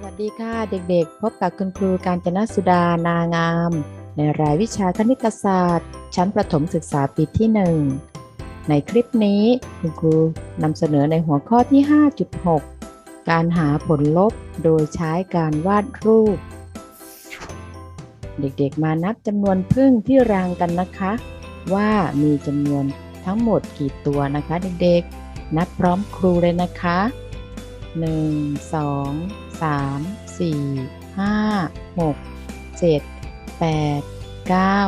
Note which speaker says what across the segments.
Speaker 1: สวัสดีค่ะเด็กๆ พบกับคุณครูการจนสุดานางาม ในรายวิชาคณิตศาสตร์ ชั้นประถมศึกษาปีที่ 1 ในคลิปนี้คุณครูนำเสนอในหัวข้อที่ 5.6 การหาผลลบโดยใช้การวาดรูป เด็กๆ มานับจำนวนพึ่งที่รังกันนะคะ ว่ามีจำนวนทั้งหมดกี่ตัวนะคะ เด็กๆ นับพร้อมครูเลยนะคะหนึ่ง สามสี่ห้าหกเจ็ดแปดเก้า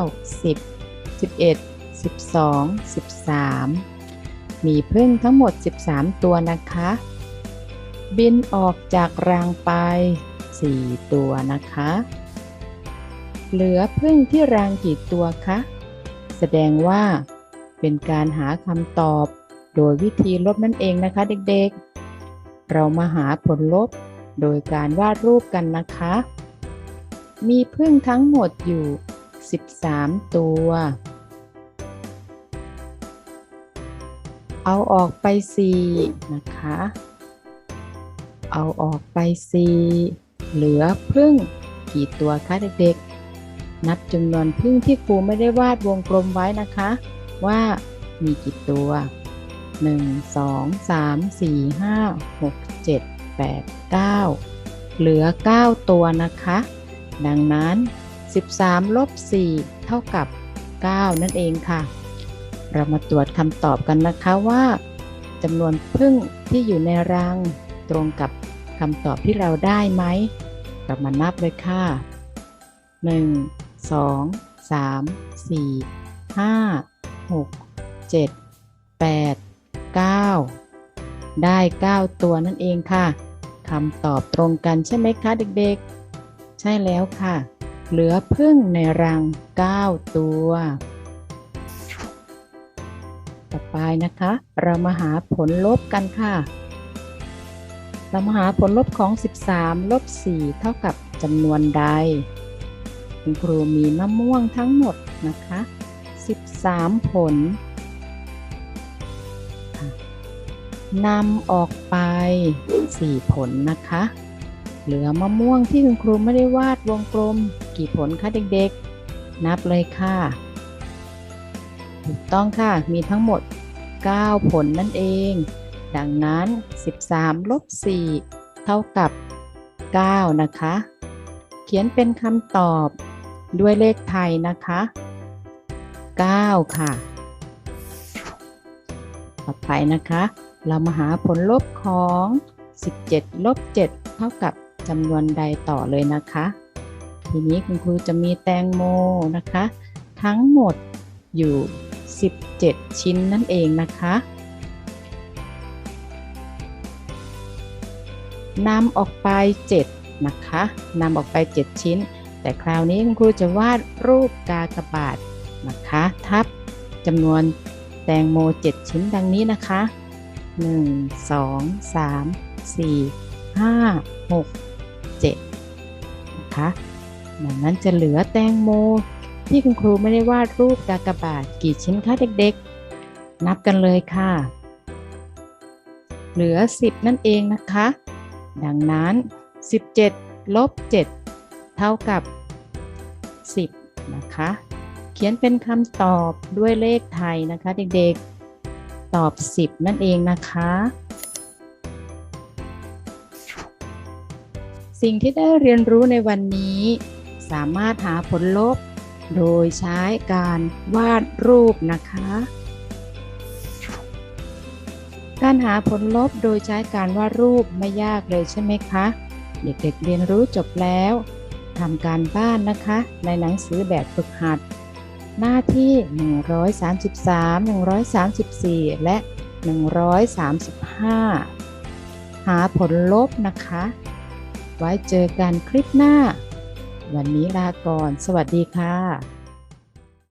Speaker 1: สิบสิบเอ็ดสิบสองสิบสามมีพึ่งทั้งหมด 13 ตัวนะคะ บินออกจากรังไป 4 ตัวนะคะ เหลือพึ่งที่รังกี่ตัวคะ แสดงว่าเป็นการหาคำตอบโดยวิธีลบนั่นเองนะคะเด็กๆ เรามาหาผลลบ โดยการวาดรูปกันนะคะ มีพึ่งทั้งหมดอยู่ 13 ตัว เอาออกไป4นะคะ เอาออกไป4เหลือพึ่งกี่ตัวคะเด็กๆ นับจำนวนพึ่งที่ครูไม่ได้วาดวงกลมไว้นะคะ ว่ามีกี่ตัว 1 2 3 4 5 6 7 8 9 เหลือ 9 ตัวนะคะ ดังนั้น 13 ลบ 4 เท่ากับ 9 นั่นเองค่ะ เรามาตรวจคำตอบกันนะคะว่าจำนวนพึ่งที่อยู่ในรังตรงกับคำตอบที่เราได้ไหม เรามานับเลยค่ะ 1 2 3 4 5 6 7 8 9 ได้ 9 ตัวนั่นเองค่ะคำตอบตรงกันใช่ไหมคะเด็กๆ ใช่แล้วค่ะ เหลือพึ่งในรัง 9 ตัว ต่อไปนะคะ เรามาหาผลลบกันค่ะ เรามาหาผลลบของ 13 ลบ 4 เท่ากับจำนวนใด คุณครูมีมะม่วงทั้งหมดนะคะ 13 ผล นำออกไป 4 ผลนะคะ เหลือมะม่วงที่คุณครูไม่ได้วาดวงกลม กี่ผลคะเด็กๆ นับเลยค่ะ ถูกต้องค่ะ มีทั้งหมด 9 ผลนั่นเอง ดังนั้น 13 ลบ 4 เท่ากับ 9 นะคะ เขียนเป็นคำตอบด้วยเลขไทยนะคะ 9 ค่ะ ต่อไปนะคะ เรามาหาผลลบของ 17 ลบ 7 เท่ากับจำนวนใดต่อเลยนะคะ ทีนี้คุณครูจะมีแตงโมนะคะ ทั้งหมดอยู่ 17 ชิ้นนั่นเองนะคะนำออกไป 7 นะคะนำออกไป 7 ชิ้น แต่คราวนี้คุณครูจะวาดรูปกากบาทนะคะ ทับจำนวน ตงโม 7 ชิ้นดังนี้นะคะ 1 2 3 4 5 6 7 นะคะดังนั้นจะเหลือแตงโมที่คุณครูไม่ได้วาดรูปกากบาทกี่ชิ้นคะเด็กๆ นับกันเลยค่ะ เหลือ 10 นั่นเองนะคะ ดังนั้น 17ลบ7เท่ากับ 10 นะคะ ขียนเป็นคำตอบด้วยเลขไทยนะคะเด็กๆ ตอบ 10 นั่นเองนะคะ สิ่งที่ได้เรียนรู้ในวันนี้ สามารถหาผลลบ โดยใช้การวาดรูปนะคะ การหาผลลบโดยใช้การวาดรูปไม่ยากเลยใช่ไหมคะ เด็กๆเรียนรู้จบแล้วทำการบ้านนะคะ ในหนังสือแบบฝึกหัด หน้าที่ 133 134 และ 135 หาผลลบนะคะ ไว้เจอกันคลิปหน้า วันนี้ลาก่อน สวัสดีค่ะ